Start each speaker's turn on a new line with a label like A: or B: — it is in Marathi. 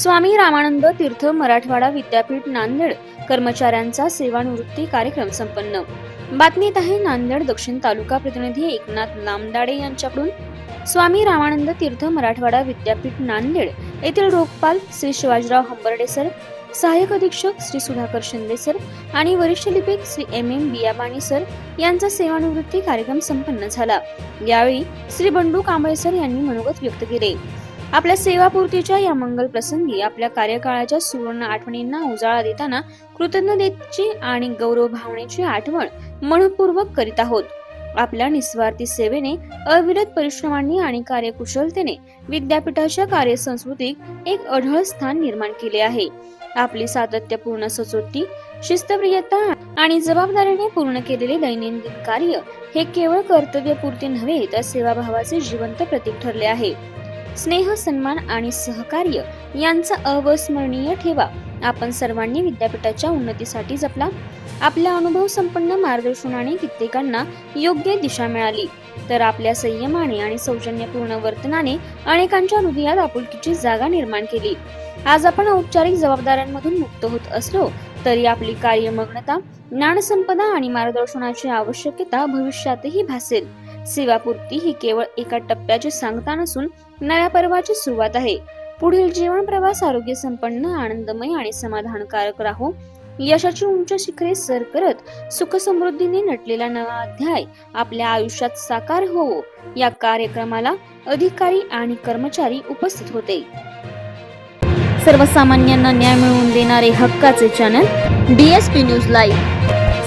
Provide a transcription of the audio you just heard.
A: स्वामी रामानंद तीर्थ मराठवाडा विद्यापीठ नांदेड कर्मचाऱ्यांचा सेवानिवृत्ती कार्यक्रम संपन्न बातमीत आहे नांदेड दक्षिण तालुका प्रतिनिधी एकनाथ लामदाडे यांच्याकडून स्वामी रामानंद तीर्थ मराठवाडा विद्यापीठ नांदेड येथील रोगपाल श्री शिवाजीराव हंबर्डे सर सहाय्यक अधीक्षक श्री सुधाकर शिंदे सर आणि वरिष्ठ लिपिक Shri M M Biyabani sir यांचा सेवानिवृत्ती कार्यक्रम संपन्न झाला यावेळी श्री बंडू कांबळे सर यांनी मनोगत व्यक्त केले आपल्या सेवापूर्तीच्या या मंगल प्रसंगी आपल्या कार्यकाळाच्या सुवर्ण आठवणींना उजाळा देताना कृतज्ञतेची आणि गौरव भावनेची आठवण मनपूर्वक करीत आहोत आपल्या निस्वार्थी सेवेने अविरत परिश्रमांनी आणि कार्यकुशलतेने विद्यापीठाच्या कार्यसंस्कृतीत एक अढळ स्थान निर्माण केले आहे आपली सातत्यपूर्ण सचोटी शिस्तप्रियता आणि जबाबदारीने पूर्ण केलेले दैनंदिन कार्य हे केवळ कर्तव्यपूर्ती नव्हे तर सेवाभावाचे जिवंत प्रतीक ठरले आहे स्नेह सन्मान आणि सहकार्य यांचा अविस्मरणीय ठेवा आपण सर्वांनी विद्यापीठाच्या उन्नतीसाठी जपला आपल्या अनुभव संपन्न मार्गदर्शनाने कित्येकांना योग्य दिशा मिळाली तर आपल्या संयमाने आणि सौजन्यपूर्ण वर्तनाने अनेकांच्या हृदयात आपुलकीची जागा निर्माण केली आज आपण औपचारिक जबाबदाऱ्यांमधून मुक्त होत असलो तरी आपली कार्यमग्नता ज्ञानसंपदा आणि मार्गदर्शनाची आवश्यकता भविष्यातही भासेल सेवापूर्ती ही केवळ एका टप्प्याची सांगता नसून नव्या पर्वाची सुरुवात आहे पुढील जीवन प्रवास आरोग्य संपन्न आनंदमय आणि समाधानकारक राहो यशाची उंच शिखरे सर करत सुखसमृद्धीने नटलेला नवा अध्याय आपल्या आयुष्यात साकार होवो या कार्यक्रमाला अधिकारी आणि कर्मचारी उपस्थित होते
B: सर्वसामान्यांना न्याय मिळवून देणारे हक्काचे चॅनल डीएसपी न्यूज लाईव्ह